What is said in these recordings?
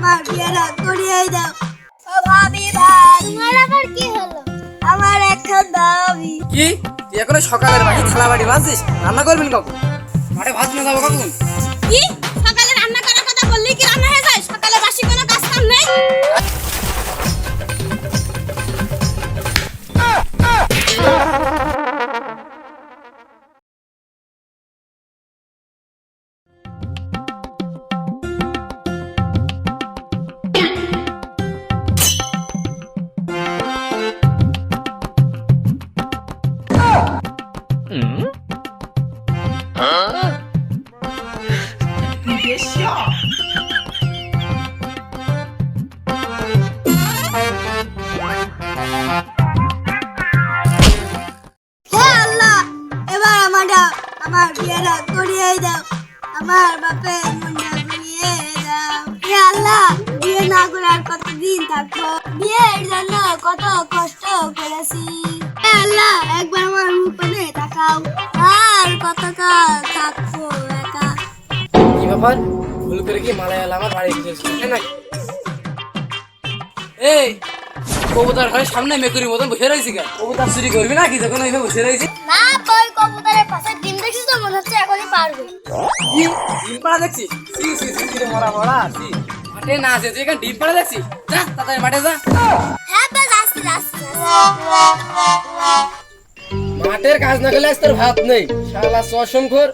আমার বিয়েটা করিয়ে দাও ও ভাবি ভাই তোমার আবার কি? হলো আমার একটা দাবি কি তুই এখন সকালের বাড়ি থালা বাড়ি বাজছিস রান্না করবেন কখন? মাঠে ভাত না যাব কখন? কি? আমার বিয়েটা করিয়ে দাও। আমার বাপের মনটা ঘুরিয়ে দাও। হে আল্লাহ, বিয়ে না করে আর কতদিন থাকব? বিয়ের জন্য কত কষ্ট করেছি। হে আল্লাহ, একবার আমার মুখে তাকাও। আর কত কাল থাকব একা। কি ব্যাপার? ভুল করে কি মালায়াল আমার বাড়ি এসেছিস নাকি? এই কবুতার ঘরের সামনে মেকুরির মতন বসে রয়েছি কেন? কবুতার চুরি করবি না কি যখন ওইভাবে বসে রয়েছি। না কই কবুতরের পাশে ডিম দেখছিস তো? মনে হচ্ছে এখনই পারবে। ডিম? পাড়া দেখছিস সি সি সি সি মরা মরা সি মাঠে না আছে তুই এখানে ডিম পাড়া দেখছিস যা তাড়াতাড়ি মাঠে যা। হ্যাঁ তো যাচ্ছি যাচ্ছি মাঠের কাজ না করলে আজ তোর ভাত নেই। শালা সশঙ্কর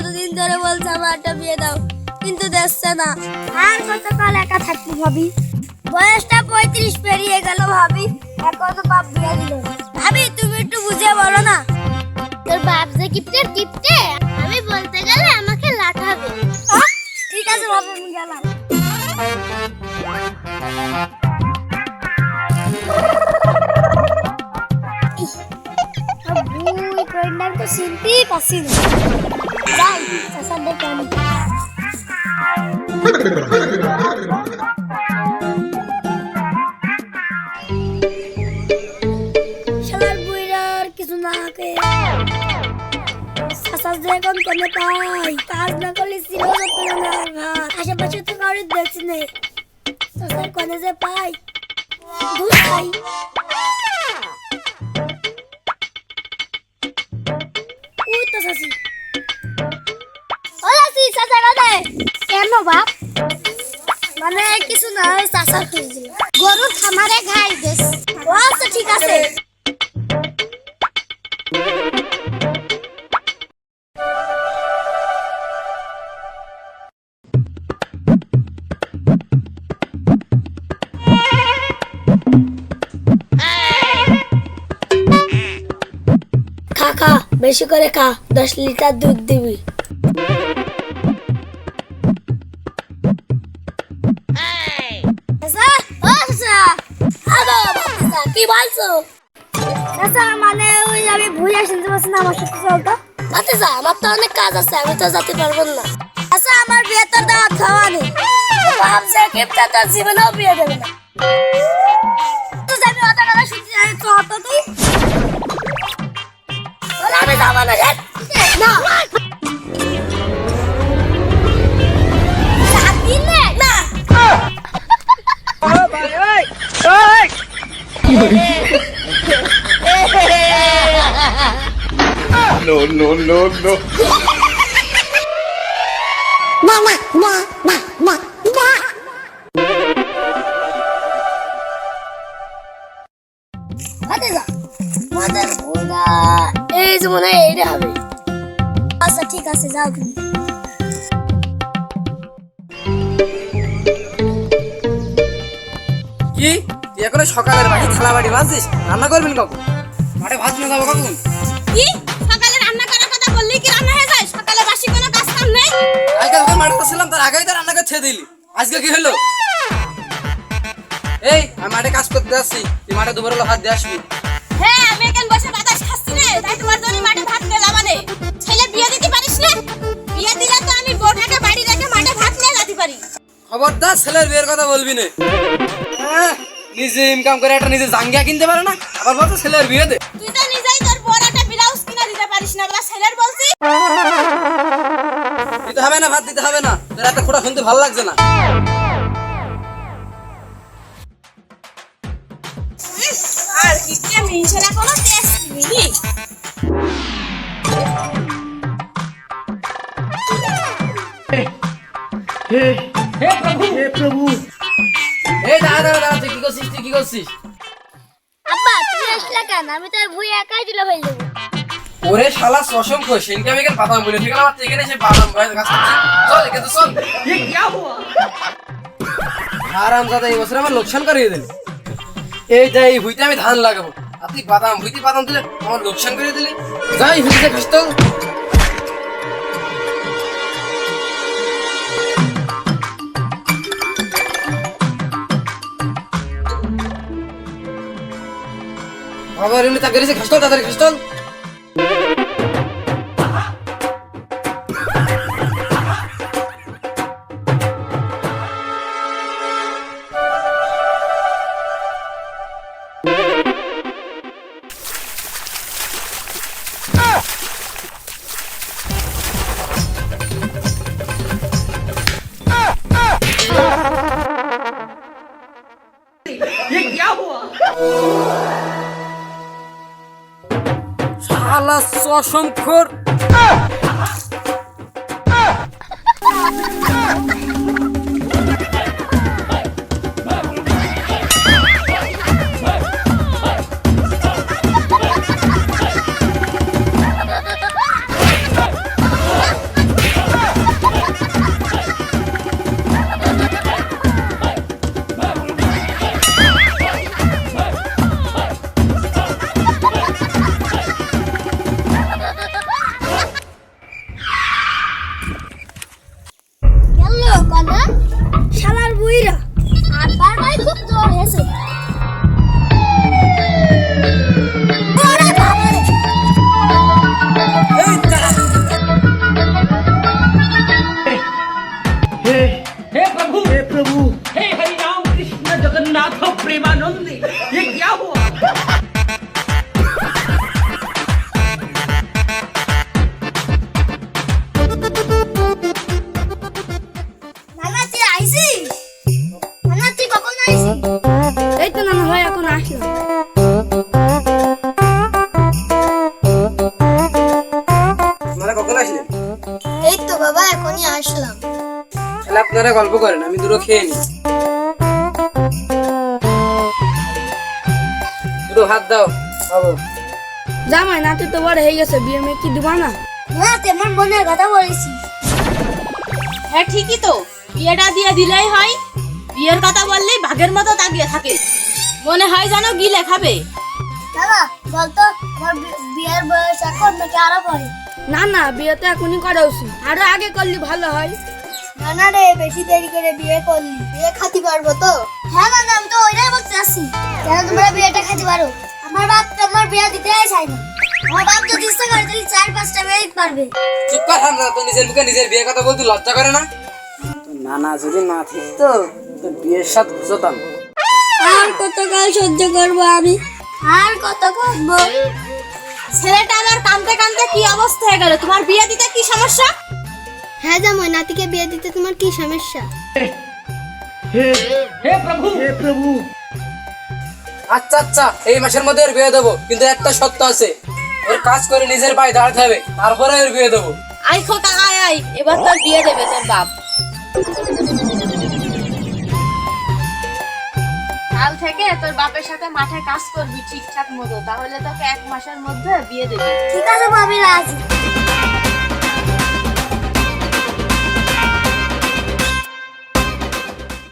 কতদিন ধরে বলছি আমার একটা বিয়ে দাও কিন্তু দেখছে না। আর কতকাল একা থাকবি ভাবি? বয়সটা পঁয়ত্রিশ পেরিয়ে গেল ভাবি এখনও বাপ বিয়ে দিল। ভাবি তুমি একটু বুঝে বলো না। তোর বাপ যে গিফটের গিফটে আমি বলতে গেলে আমাকে লাঠাবে। ঠিক আছে ভাবি আমি গেলাম। চিনতেই পারছি না। যাই ডেকে আনি শালার বুইরার কিছু না কে কাজ না করলে আশেপাশে তো কারোর দেখছি নেই। যে পাই খাই। খুঁজছিল গরুর খামারে ঘাই আচ্ছা ঠিক আছে। খা খা, বেশি করে খা, দশ লিটার দুধ দিবি। কি বলছো চাচা মানে ওই আমি ভুইয়া শুনতে পারছি না আমার সাথে চলতো চাচা আমার তো অনেক কাজ আছে আমি তো যেতে পারব না। আচ্ছা আমার বিয়ে তোর দাওয়াত খাওয়া নেই। ভাবছে কিপটা তোর জীবনেও বিয়ে দেবে না। তো যাবি অত কথা শুনতে জানি তো অত তুই আমি যাব না। না no, no, no, no. এই হয় এইটা হবে আচ্ছা ঠিক আছে যাও তুমি কি তুই এখনও সকালের বাকি থালা বাড়ি ভাজছিস? রান্না করবেন কখন মাঠে ভাত নিয়ে যাব কখন? কি? সকালে রান্না করার কথা বললি কি রান্না হয়ে যায়? সকালে বাসি কোনো কাজ কাম নেই? কালকে তোকে মাঠে ছিলাম তার আগেই তো রান্না করতে দিলি। আজকে কি হলো? এই আমি মাঠে কাজ করতে আসছি। তুই মাঠে দুপুরবেলা ভাত দিয়ে আসবি। হ্যাঁ আমি এখানে বসে বাতাস খাচ্ছি রে। তাই তোমার জন্য মাঠে ভাত নিয়ে লাবানে ছেলে বিয়ে দিতে পারিস না? বিয়ে দিলে তো আমি বউটাকে বাড়ি রেখে মাঠে ভাত নিয়ে যেতে পারি। খবরদার ছেলের বিয়ের কথা বলবি না। নিজে ইনকাম করে একটা নিজে জাঙ্গিয়া কিনতে পারে না আবার বলতো ছেলের বিয়ে দে। তুই তো নিজেই তোর বড় একটা ব্লাউজ কিনে দিতে পারিস না বা ছেলের বলছি। দিতে হবে না ভাত দিতে হবে না তোর এত খোটা শুনতে ভালো লাগছে না। আর কি আমি মিনছেরা কোনো টেস্ট নেই করছিস কি আব্বা তুই আসলা কেন? আমি তো ভুই একাই দিল হয়ে যাব। ওরে শালা অসংখ্য সেনকে আমি এখানে বাদাম বলে ঠিক আছে আমার এখানে এসে বাদাম গাছ গাছ চল এখানে তো চল। আরাম দাদা এই বছর আমার লোকসান করিয়ে দিলি। এই যে এই ভুইতে আমি ধান লাগাবো। আর তুই বাদাম ভুইতে বাদাম দিলে আমার লোকসান করিয়ে দিলি। যাই ভুইতে খাস তো। আবার এমনি তাকে খাস তো তাড়াতাড়ি খাস তো শালা অসংখ্যর আপনারা গল্প করেন আমি দুটো খেয়ে নি দুটো ভাত দাও খাব। জামাই নাতি তো বড় হয়ে গেছে বিয়ে মেয়ে কি দিবা না? না তেমন মনের কথা বলেছিস হ্যাঁ ঠিকই তো। বিয়েটা দিয়ে দিলেই হয়। বিয়ের কথা বললেই ভাগের মতো তাকিয়ে থাকে। মনে হয় যেন গিলে খাবে। দাদা বলতো আমার বিয়ের বয়স এখন নাকি আরও পরে? না না বিয়ে তো এখনই করা উচিত। আরও আগে করলে ভালো হয়। না না রে বেশি দেরি করে বিয়ে করলি। বিয়ে খাতে পারব তো? হ্যাঁ না আমি তো ওইটাই বলতে চাচ্ছি। কেন তোমরা বিয়েটা খাতে পারো? আমার বাপ তো আমার বিয়ে দিতেই চাই না। আমার বাপ যদি ইচ্ছা করে তাহলে চার পাঁচটা বিয়ে পারবে। চুপ কর হামদা তো নিজের মুখে নিজের বিয়ে কথা বলতে লজ্জা করে না? না না যদি না থাকতো তো বিয়ের সাথে বুঝতাম। আর কতকাল সহ্য করব আমি? আর কত করব? ছেলেটা আমার কানতে কানতে কি অবস্থা হয়ে গেল? তোমার বিয়ে দিতে কি সমস্যা? হ্যাঁ জামাই নাতিকে বিয়ে দিতে তোমার কি সমস্যা? হে প্রভু! হে প্রভু! আচ্ছা আচ্ছা এই মাসের মধ্যে ওর বিয়ে দেবো কিন্তু একটা শর্ত আছে। ওর কাজ করে নিজের পায়ে দাঁড়াতে হবে তারপরে ওর বিয়ে দেবো। আই খোকা আয় আয় এবার তোর বিয়ে দেবে তোর বাপ। কাল থেকে তোর বাপের সাথে মাঠে কাজ করবি ঠিকঠাক মতো তাহলে তোকে এক মাসের মধ্যে বিয়ে দেবে। ঠিক আছে ভাবি রাজি।